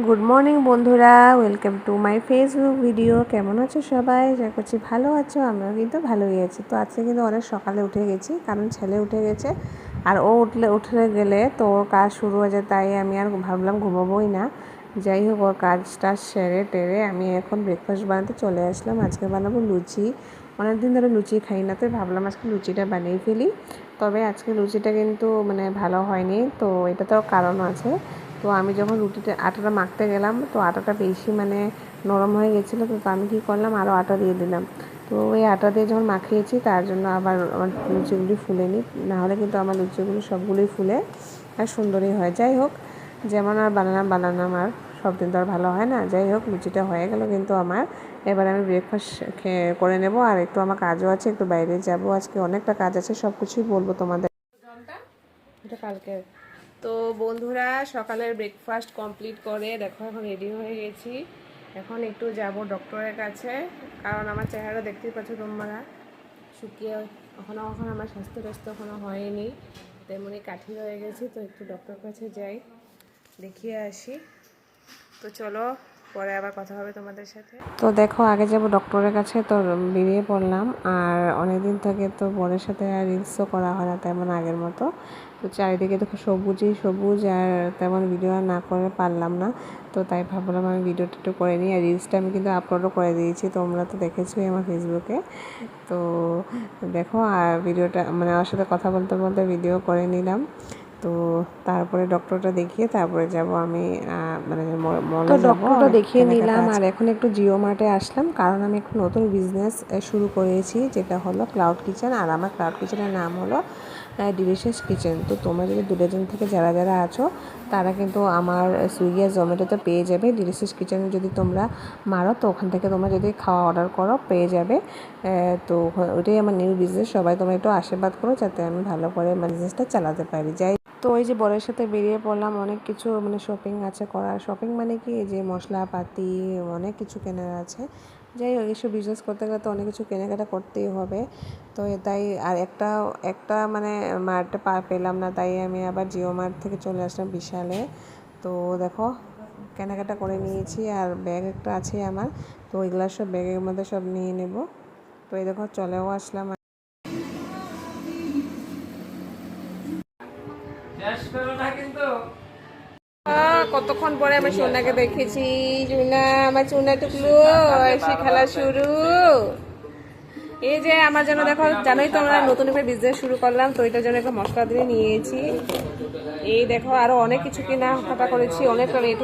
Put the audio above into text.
Good morning বন্ধুরা। Welcome to my Facebook video কেমন আছো সবাই? আশা করছি ভালো আছো, আমিও কিন্তু ভালোই আছি। তো আজকে কিন্তু অনেক সকালে উঠে গেছি, কারণ ছেলে উঠে গেছে, আর ও উঠলে উঠে গেলে তো ওর কাজ শুরু হয়ে যায় তাই আমি আর ভাবলাম ঘুমাবোই না। যাই হোক, ওর কাজটা সেরে টেরে আমি এখন ব্রেকফাস্ট বানাতে চলে আসলাম। আজকে বানাবো লুচি। অনেক দিন ধরে লুচি খাই না তো ভাবলাম আজকে লুচিটা বানিয়ে ফেলি। তবে আজকে লুচিটা কিন্তু মানে ভালো হয়নি, তো এটা তো কারণ আছে। তো আমি যখন রুটিটা আটাটা মাখতে গেলাম, তো আটাটা বেশি মানে নরম হয়ে গেছিল, তো আমি কী করলাম আরও আটা দিয়ে দিলাম। তো ওই আটা দিয়ে যখন মাখিয়েছি, তার জন্য আবার আমার লুচিগুলি ফুলেনি নাহলে কিন্তু আমার লুচিগুলি সবগুলোই ফুলে আর সুন্দরই হয়। যাই হোক, যেমন আর বানালাম বানালাম আর সব দিন তো আর ভালো হয় না। যাই হোক, লুচিটা হয়ে গেল কিন্তু আমার। এবার আমি ব্রেকফাস্ট করে নেব। আর একটু আমার কাজও আছে, একটু বাইরে যাব। আজকে অনেকটা কাজ আছে সব কিছুই বলব তোমাদের। এটা কালকে তো বন্ধুরা, সকালের ব্রেকফাস্ট কমপ্লিট করে দেখো এখন রেডি হয়ে গেছি। এখন একটু যাব ডক্টরের কাছে, কারণ আমার চেহারা দেখতেই পাচ্ছ তোমরা। শুকিয়ে এখনও কখনো আমার স্বাস্থ্য ব্যস্ত এখনও হয়নি তেমনি কাঠি হয়ে গেছি, তো একটু ডক্টরের কাছে যাই, দেখিয়ে আসি। তো চলো পরে আবার কথা হবে তোমাদের সাথে। তো দেখো, আগে যাব ডক্টরের কাছে, তো বেরিয়ে পড়লাম। আর অনেকদিন থেকে তো বোনের সাথে আর রিলসও করা হয় না তেমন আগের মতো। তো চারিদিকে দেখো সবুজই সবুজ, আর তেমন ভিডিও না করে পারলাম না। তো তাই ভাবলাম আমি ভিডিওটা একটু করে নিই। আর রিলসটা আমি কিন্তু আপলোডও করে দিয়েছি, তোমরা তো দেখেছোই আমার ফেসবুকে তো দেখো, আর ভিডিওটা মানে আমার সাথে কথা বলতে বলতে ভিডিও করে নিলাম। তো তারপরে ডক্টরটা দেখিয়ে তারপরে যাব আমি মানে মলে ডক্টরটা দেখিয়ে নিলাম আর এখন একটু জিও মার্টে আসলাম কারণ আমি একটু নতুন বিজনেস শুরু করেছি যেটা হলো ক্লাউড কিচেন আর আমার ক্লাউড কিচেনের নাম হলো ডিলিশিয়াস কিচেন তো তোমরা যদি দুজন থেকে যারা যারা আছো তারা কিন্তু আমার সুইগি আর জোম্যাটোতে পেয়ে যাবে। ডিলিশিয়াস কিচেন যদি তোমরা মারো, তো ওখান থেকে তোমরা যদি খাওয়া অর্ডার করো, পেয়ে যাবে। তো ওইটাই আমার নিউ বিজনেস সবাই তোমরা একটু আশীর্বাদ করো যাতে আমি ভালো করে বিজনেসটা চালাতে পারি। যাই তো ওই যে বরের সাথে বেরিয়ে পড়লাম, অনেক কিছু মানে শপিং আছে করার। শপিং মানে কি? যে মশলাপাতি, অনেক কিছু কেনার আছে। যাই হোক, এসব বিজনেস করতে গেলে তো অনেক কিছু কেনাকাটা করতেই হবে। তো তাই আর একটা একটা মানে মার্টে পা পেলাম না, তাই আমি আবার জিও মার্ট থেকে চলে আসলাম বিশালে। তো দেখো, কেনাকাটা করে নিয়েছি আর ব্যাগ একটা আছে আমার। তো ওইগুলো সব ব্যাগের মধ্যে সব নিয়ে নেব। তো এই দেখো, চলেও আসলাম। কতক্ষণ পরে আমি সোনাকে দেখেছি? জুনা আমার চুনা টুকলু এসে খেলা শুরু। এই যে আমার জন্য দেখো, জানোই তো আমরা নতুন করে বিজনেস শুরু করলাম, তো এটার জন্য একটা মশলা দিয়ে নিয়েছি। এই দেখো, আরও অনেক কিছু কিনা হাঁটা করেছি, অনেকটা লেট